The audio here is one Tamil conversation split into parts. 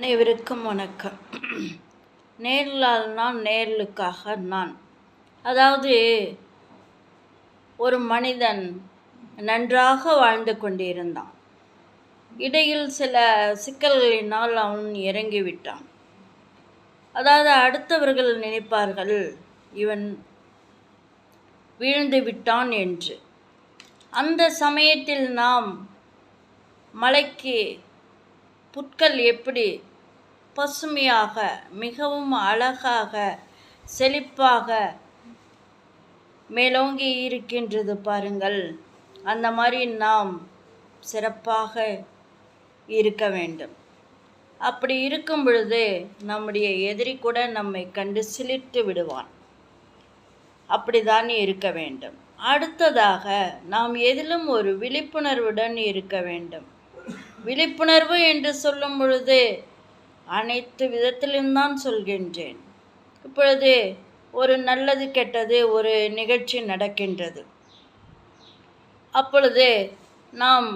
அனைவருக்கும் வணக்கம். நேரிலால் நான் நேர்லுக்காக நான். அதாவது ஒரு மனிதன் நன்றாக வாழ்ந்து கொண்டிருந்தான். இடையில் சில சிக்கல்களினால் அவன் இறங்கிவிட்டான். அதாவது அடுத்தவர்கள் நினைப்பார்கள் இவன் வீழ்ந்து விட்டான் என்று. அந்த சமயத்தில் நாம் மலைக்கு புட்கள் எப்படி பசுமையாக மிகவும் அழகாக செழிப்பாக மேலோங்கி இருக்கின்றது பாருங்கள். அந்த மாதிரி நாம் சிறப்பாக இருக்க வேண்டும். அப்படி இருக்கும் பொழுது நம்முடைய எதிரி கூட நம்மை கண்டு சிலிர்த்து விடுவான். அப்படிதான் இருக்க வேண்டும். அடுத்ததாக நாம் எதிலும் ஒரு விழிப்புணர்வுடன் இருக்க வேண்டும். விழிப்புணர்வு என்று சொல்லும் பொழுது அனைத்து விதத்திலும் தான் சொல்கின்றேன். இப்பொழுது ஒரு நல்லது கெட்டது ஒரு நிகழ்ச்சி நடக்கின்றது. அப்பொழுது நாம்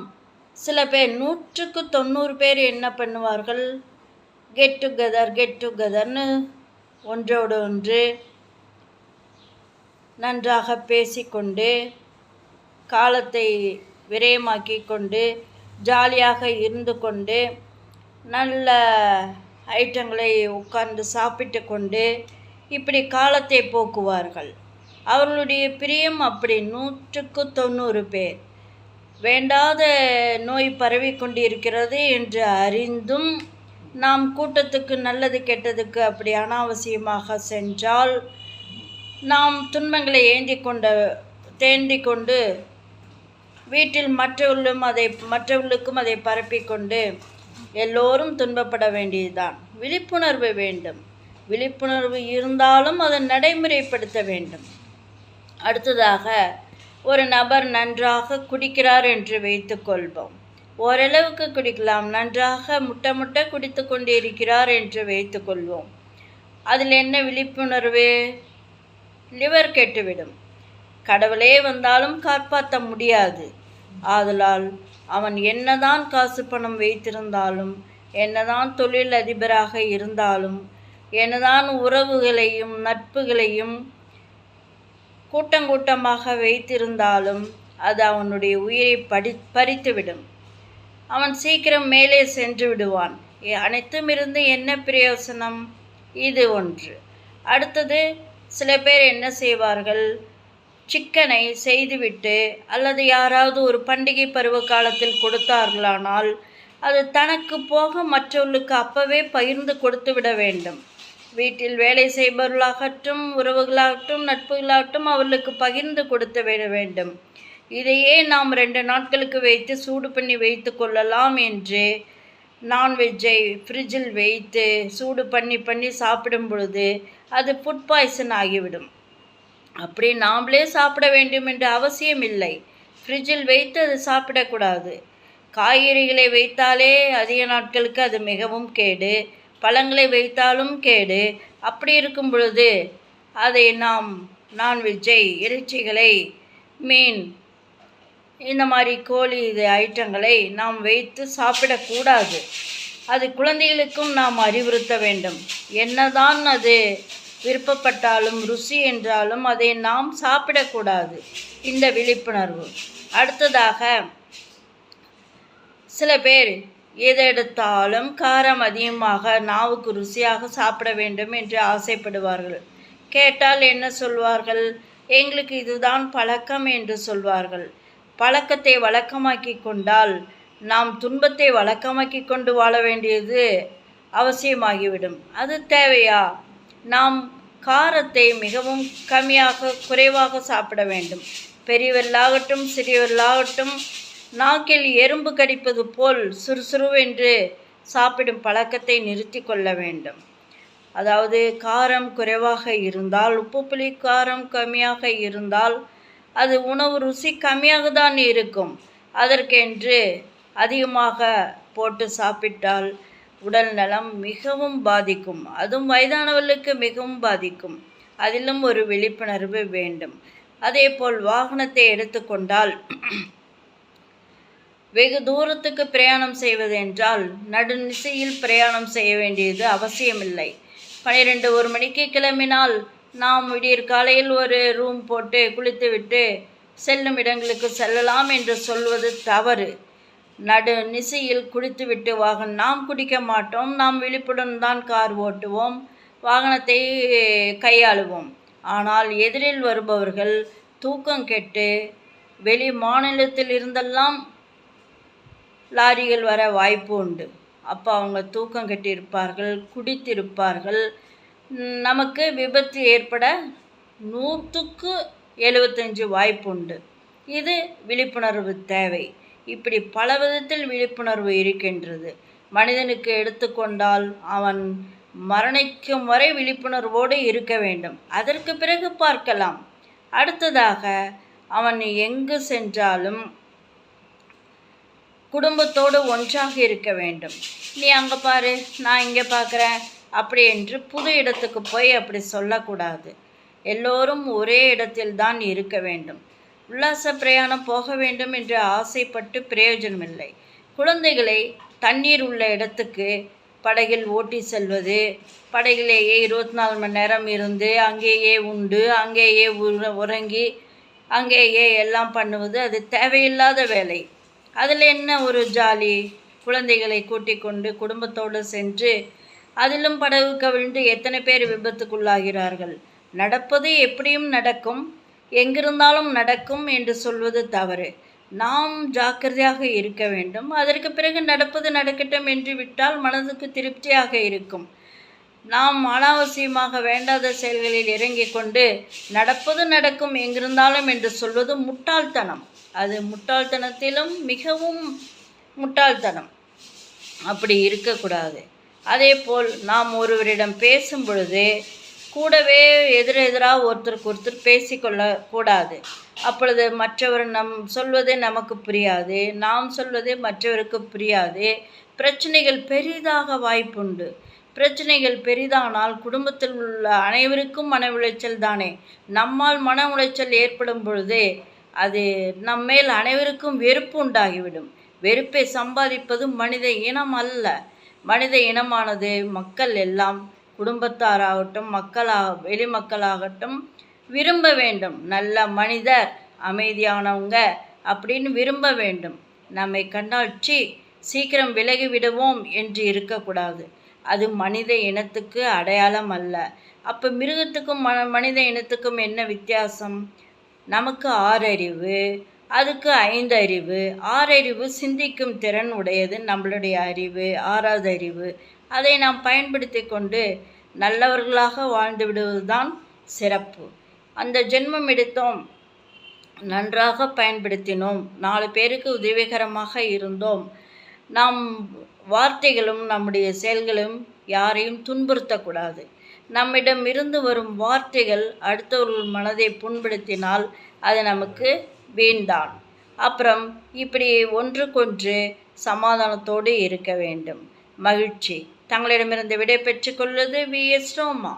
சில பேர் நூற்றுக்கு தொண்ணூறு பேர் என்ன பண்ணுவார்கள்? கெட் டுகெதர் கெட் டுகெதர்னு ஒன்றோடு ஒன்று நன்றாக பேசிக்கொண்டு காலத்தை விரயமாக்கி கொண்டு ஜாலியாக இருந்து கொண்டு நல்ல ஐட்டங்களை உட்கார்ந்து சாப்பிட்டு கொண்டு இப்படி காலத்தை போக்குவார்கள். அவர்களுடைய பிரியம் அப்படி நூற்றுக்கு தொண்ணூறு பேர். வேண்டாத நோய் பரவி கொண்டிருக்கிறது என்று அறிந்தும் நாம் கூட்டத்துக்கு நல்லது கெட்டதுக்கு அப்படி அனாவசியமாக சென்றால் நாம் துன்பங்களை ஏந்தி கொண்ட தேண்டி கொண்டு வீட்டில் மற்றவர்களும் அதை மற்றவர்களுக்கும் அதை பரப்பிக்கொண்டு எல்லோரும் துன்பப்பட வேண்டியதுதான். விழிப்புணர்வு வேண்டும். விழிப்புணர்வு இருந்தாலும் அதை நடைமுறைப்படுத்த வேண்டும். அடுத்ததாக ஒரு நபர் நன்றாக குடிக்கிறார் என்று வைத்துக்கொள்வோம் ஓரளவுக்கு குடிக்கலாம். நன்றாக முட்டை முட்டை குடித்து கொண்டிருக்கிறார் என்று வைத்துக்கொள்வோம் அதில் என்ன விழிப்புணர்வு? லிவர் கெட்டுவிடும். கடவுளே வந்தாலும் காப்பாற்ற முடியாது. ஆதலால் அவன் என்னதான் காசு பணம் வைத்திருந்தாலும் என்னதான் தொழில் அதிபராக இருந்தாலும் என்னதான் உறவுகளையும் நட்புகளையும் கூட்டங்கூட்டமாக வைத்திருந்தாலும் அது அவனுடைய உயிரை படி பறித்துவிடும். அவன் சீக்கிரம் மேலே சென்று விடுவான். அனைத்தும் இருந்து என்ன பிரயோசனம்? இது ஒன்று. அடுத்தது சில பேர் என்ன செய்வார்கள்? சிக்கனை செய்துவிட்டு அல்லது யாராவது ஒரு பண்டிகை பருவ காலத்தில் கொடுத்தார்களானால் அது தனக்கு போக மற்றவர்களுக்கு அப்பவே பகிர்ந்து கொடுத்து விட வேண்டும். வீட்டில் வேலை செய்பவர்களாகட்டும் உறவுகளாகட்டும் நட்புகளாகட்டும் அவர்களுக்கு பகிர்ந்து கொடுத்து விட வேண்டும். இதையே நாம் ரெண்டு நாட்களுக்கு வைத்து சூடு பண்ணி வைத்து கொள்ளலாம் என்று நான்வெஜ்ஜை ஃப்ரிட்ஜில் வைத்து சூடு பண்ணி பண்ணி சாப்பிடும் பொழுது அது ஃபுட் பாய்சன் ஆகிவிடும். அப்படி நாம்ளே சாப்பிட வேண்டும் என்று அவசியம் இல்லை ஃப்ரிட்ஜில் வைத்து அது சாப்பிடக்கூடாது. காய்கறிகளை வைத்தாலே அதிக நாட்களுக்கு அது மிகவும் கேடு. பழங்களை வைத்தாலும் கேடு. அப்படி இருக்கும் பொழுது அதை நாம் நான்வெஜ்ஜை இறைச்சிகளை மீன் இந்த மாதிரி கோழி இது ஐட்டங்களை நாம் வைத்து சாப்பிடக்கூடாது. அது குழந்தைகளுக்கும் நாம் அறிவுறுத்த வேண்டும். என்னதான் அது விருப்பப்பட்டாலும் ருசி என்றாலும் அதை நாம் சாப்பிடக்கூடாது. இந்த விழிப்புணர்வு. அடுத்ததாக சில பேர் எதை எடுத்தாலும் காரம் அதிகமாக நாவுக்கு ருசியாக சாப்பிட வேண்டும் என்று ஆசைப்படுவார்கள். கேட்டால் என்ன சொல்வார்கள்? எங்களுக்கு இதுதான் பழக்கம் என்று சொல்வார்கள். பழக்கத்தை வழக்கமாக்கி கொண்டால் நாம் துன்பத்தை வழக்கமாக்கி கொண்டு வாழ வேண்டியது அவசியமாகிவிடும். அது தேவையா? நாம் காரத்தை மிகவும் கம்மியாக குறைவாக சாப்பிட வேண்டும். பெரியவர்களாகட்டும் சிறியவர்களாகட்டும் நாக்கில் எறும்பு கடிப்பது போல் சுறுசுறுவென்று சாப்பிடும் பழக்கத்தை நிறுத்தி கொள்ள வேண்டும். அதாவது காரம் குறைவாக இருந்தால் உப்பு புளி காரம் கம்மியாக இருந்தால் அது உணவு ருசி கம்மியாக தான் இருக்கும். அதற்கென்று அதிகமாக போட்டு சாப்பிட்டால் உடல் நலம் மிகவும் பாதிக்கும். அதுவும் வயதானவர்களுக்கு மிகவும் பாதிக்கும். அதிலும் ஒரு விழிப்புணர்வு வேண்டும். அதே போல் வாகனத்தை எடுத்துக்கொண்டால் வெகு தூரத்துக்கு பிரயாணம் செய்வது என்றால் நடுநிசையில் பிரயாணம் செய்ய வேண்டியது அவசியமில்லை. பனிரெண்டு ஒரு மணிக்கு கிளம்பினால் நாம் விடியற் காலையில் ஒரு ரூம் போட்டு குளித்துவிட்டு செல்லும் இடங்களுக்கு செல்லலாம் என்று சொல்வது தவறு. நடு நிசையில் குடித்துவிட்டு வாகனம் நாம் குடிக்க மாட்டோம் நாம் விழிப்புடன் தான் கார் ஓட்டுவோம் வாகனத்தை கையாளுவோம். ஆனால் எதிரில் வருபவர்கள் தூக்கம் கெட்டு வெளி மாநிலத்தில் இருந்தெல்லாம் லாரிகள் வர வாய்ப்பு உண்டு. அப்போ அவங்க தூக்கம் கட்டியிருப்பார்கள் குடித்திருப்பார்கள். நமக்கு விபத்து ஏற்பட நூற்றுக்கு எழுபத்தஞ்சு வாய்ப்பு உண்டு. இது விழிப்புணர்வு தேவை. இப்படி பல விதத்தில் விழிப்புணர்வு இருக்கின்றது. மனிதனுக்கு எடுத்துக்கொண்டால் அவன் மரணிக்கும் வரை விழிப்புணர்வோடு இருக்க வேண்டும். அதற்கு பிறகு பார்க்கலாம். அடுத்ததாக அவன் எங்கு சென்றாலும் குடும்பத்தோடு ஒன்றாக இருக்க வேண்டும். நீ அங்கே பாரு நான் இங்கே பார்க்குறேன் அப்படி என்று புது இடத்துக்கு போய் அப்படி சொல்லக்கூடாது. எல்லோரும் ஒரே இடத்தில் தான் இருக்க வேண்டும். உல்லாச பிரயாணம் போக வேண்டும் என்று ஆசைப்பட்டு பிரயோஜனமில்லை. குழந்தைகளை தண்ணீர் உள்ள இடத்துக்கு படகில் ஓட்டி செல்வது படகிலேயே இருபத்தி நாலு மணி நேரம் இருந்து அங்கேயே உண்டு அங்கேயே உறங்கி அங்கேயே எல்லாம் பண்ணுவது அது தேவையில்லாத வேலை. அதில் என்ன ஒரு ஜாலி? குழந்தைகளை கூட்டிக் கொண்டு குடும்பத்தோடு சென்று அதிலும் படகு கவிழ்ந்து எத்தனை பேர் விபத்துக்குள்ளாகிறார்கள்? நடப்பது எப்படியும் நடக்கும். எங்கிருந்தாலும் நடக்கும் என்று சொல்வது தவறு. நாம் ஜாக்கிரதையாக இருக்க வேண்டும். அதற்கு பிறகு நடப்பது நடக்கட்டும் என்று விட்டால் மனதுக்கு திருப்தியாக இருக்கும். நாம் அனாவசியமாக வேண்டாத செயல்களில் இறங்கிக் கொண்டு நடப்பது நடக்கும் எங்கிருந்தாலும் என்று சொல்வது முட்டாள்தனம். அது முட்டாள்தனத்திலும் மிகவும் முட்டாள்தனம். அப்படி இருக்கக்கூடாது. அதே போல் நாம் ஒருவரிடம் பேசும் பொழுது கூடவே எதிரெதிராக ஒருத்தருக்கு ஒருத்தர் பேசிக்கொள்ள கூடாது. அப்பொழுது மற்றவர் நம் சொல்வதே நமக்கு புரியாது நாம் சொல்வது மற்றவருக்கு புரியாது. பிரச்சனைகள் பெரிதாக வாய்ப்புண்டு. பிரச்சனைகள் பெரிதானால் குடும்பத்தில் உள்ள அனைவருக்கும் மன உளைச்சல் தானே. நம்மால் மன உளைச்சல் ஏற்படும் பொழுது அது நம்மேல் அனைவருக்கும் வெறுப்பு உண்டாகிவிடும். வெறுப்பை சம்பாதிப்பது மனித இனம் அல்ல. மனித இனமானது மக்கள் எல்லாம் குடும்பத்தாராகட்டும் மக்களாக வெளி மக்களாகட்டும் விரும்ப வேண்டும். நல்ல மனிதர் அமைதியானவங்க அப்படின்னு விரும்ப வேண்டும். நம்மை கண்ணாட்சி சீக்கிரம் விலகி விடுவோம் என்று இருக்கக்கூடாது. அது மனித இனத்துக்கு அடையாளம் அல்ல. அப்போ மிருகத்துக்கும் ம மனித இனத்துக்கும் என்ன வித்தியாசம்? நமக்கு ஆறறிவு அதுக்கு ஐந்து அறிவு ஆறறிவு சிந்திக்கும் திறன் உடையது நம்மளுடைய அறிவு. ஆறாவது அறிவு. அதை நாம் பயன்படுத்தி கொண்டு நல்லவர்களாக வாழ்ந்து விடுவதுதான் சிறப்பு. அந்த ஜென்மம் எடுத்தோம். நன்றாக பயன்படுத்தினோம். நாலு பேருக்கு உதவிகரமாக இருந்தோம். நாம் வார்த்தைகளும் நம்முடைய செயல்களும் யாரையும் துன்புறுத்தக்கூடாது. நம்மிடம் இருந்து வரும் வார்த்தைகள் அடுத்தவர்கள் மனதை புண்படுத்தினால் அது நமக்கு வீண்தான். அப்புறம் இப்படி ஒன்றுக்கொன்று சமாதானத்தோடு இருக்க வேண்டும். மகிழ்ச்சி. தங்களிடமிருந்து விடை பெற்றுக்கொள்வது வி எஸ் ரோமா.